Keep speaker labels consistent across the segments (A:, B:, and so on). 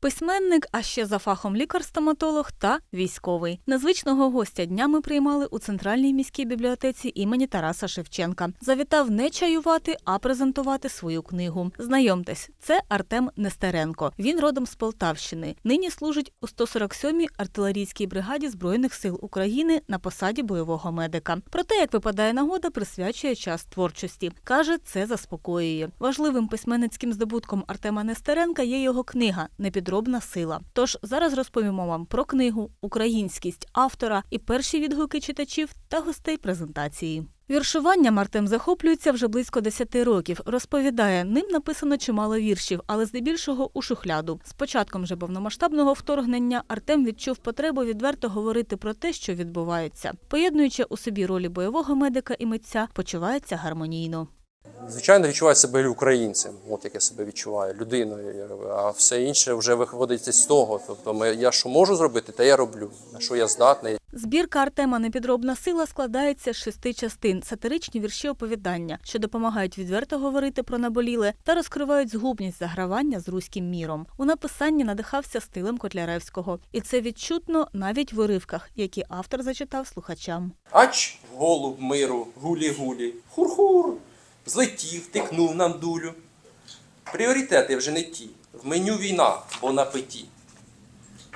A: Письменник, а ще за фахом лікар-стоматолог та військовий. Незвичного гостя днями приймали у центральній міській бібліотеці імені Тараса Шевченка. Завітав не чаювати, а презентувати свою книгу. Знайомтесь, це Артем Нестеренко. Він родом з Полтавщини. Нині служить у 147-й артилерійській бригаді збройних сил України на посаді бойового медика. Проте, як випадає нагода, присвячує час творчості. каже, це заспокоює. Важливим письменницьким здобутком Артема Нестеренка є його книга Непідробна сила. Тож зараз розповімо вам про книгу, українськість автора і перші відгуки читачів та гостей презентації. Віршуванням Артем захоплюється вже близько 10 років. Розповідає, ним написано чимало віршів, але здебільшого у шухляду. З початком же повномасштабного вторгнення Артем відчув потребу відверто говорити про те, що відбувається. Поєднуючи у собі ролі бойового медика і митця, почувається гармонійно.
B: Звичайно, відчуваю себе українцем, от як я себе відчуваю, людиною. А все інше вже виходить з того. Тобто, ми, я що можу зробити, те я роблю. На що я здатний.
A: Збірка Артема Непідробна сила складається з шести частин, сатиричні вірші оповідання, що допомагають відверто говорити про наболіле та розкривають згубність загравання з руським міром. У написанні надихався стилем Котляревського, і це відчутно навіть в уривках, які автор зачитав слухачам.
B: Ач, голуб миру, гулі-гулі, хур-хур. Злетів, тикнув нам дулю. Пріоритети вже не ті. В меню війна, бо на петі.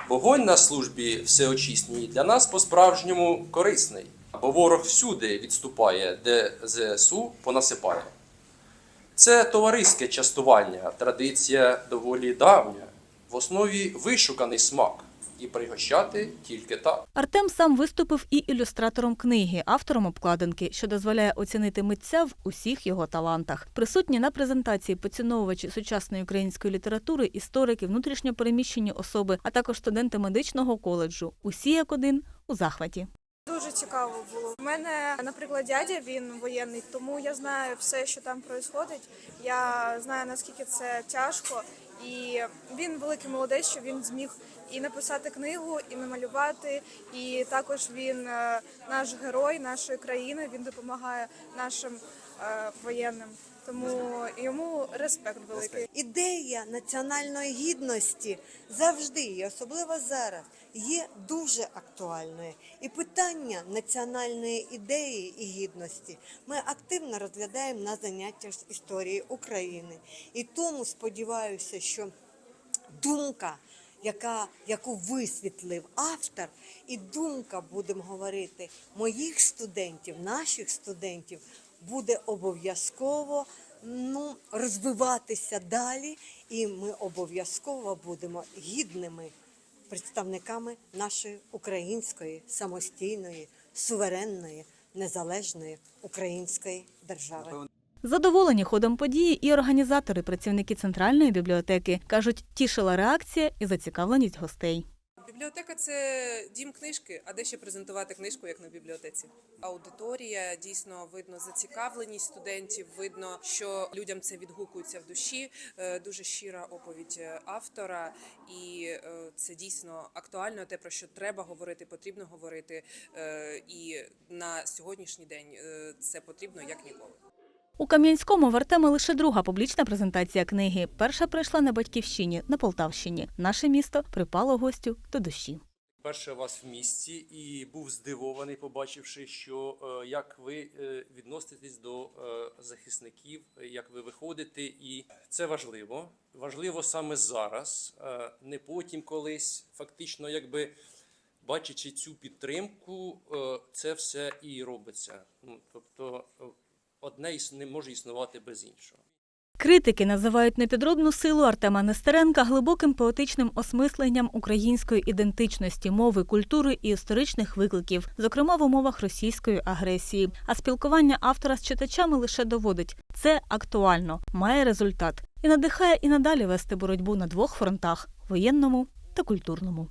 B: Вогонь на службі всеочисній для нас по-справжньому корисний, бо ворог всюди відступає, де ЗСУ понасипає. Це товариське частування, традиція доволі давня, в основі вишуканий смак, і пригощати тільки так.
A: Артем сам виступив і ілюстратором книги, автором обкладинки, що дозволяє оцінити митця в усіх його талантах. Присутні на презентації поціновувачі сучасної української літератури, історики, внутрішньопереміщені особи, а також студенти медичного коледжу. Усі як один у захваті.
C: Дуже цікаво було. У мене, наприклад, дядя він воєнний, тому я знаю все, що там відбувається. Я знаю наскільки це тяжко, і він великий молодець, що він зміг і написати книгу, і намалювати. І також він е, наш герой нашої країни. Він допомагає нашим воєнним. Тому йому респект великий.
D: Ідея національної гідності завжди, і особливо зараз, є дуже актуальною. І питання національної ідеї і гідності ми активно розглядаємо на заняттях з історії України. І тому сподіваюся, що думка, яка, яку висвітлив автор, і думка, будемо говорити, моїх студентів, наших студентів, буде обов'язково ну, розвиватися далі, і ми обов'язково будемо гідними представниками нашої української самостійної, суверенної, незалежної української держави.
A: Задоволені ходом події і організатори, працівники центральної бібліотеки кажуть, тішила реакція і зацікавленість гостей.
E: Це дім книжки, а де ще презентувати книжку, як на бібліотеці. Аудиторія дійсно видно зацікавленість студентів. Видно, що людям це відгукується в душі. Е, Дуже щира оповідь е, автора, і е, це дійсно актуально. Те про що треба говорити, потрібно говорити. І на сьогоднішній день це потрібно як ніколи.
A: У Кам'янському в Артема лише друга публічна презентація книги. Перша пройшла на батьківщині на Полтавщині. Наше місто припало гостю до душі.
B: Перше вас в місті і був здивований, побачивши, що е, як ви е, відноситесь до е, захисників, як ви виходите, і це важливо. Важливо саме зараз, не потім колись. Фактично, якби бачачи цю підтримку, це все і робиться. Ну тобто, одне не може існувати без іншого.
A: Критики називають непідробну силу Артема Нестеренка глибоким поетичним осмисленням української ідентичності, мови, культури і історичних викликів, зокрема в умовах російської агресії. А спілкування автора з читачами лише доводить це актуально, має результат і надихає і надалі вести боротьбу на двох фронтах воєнному та культурному.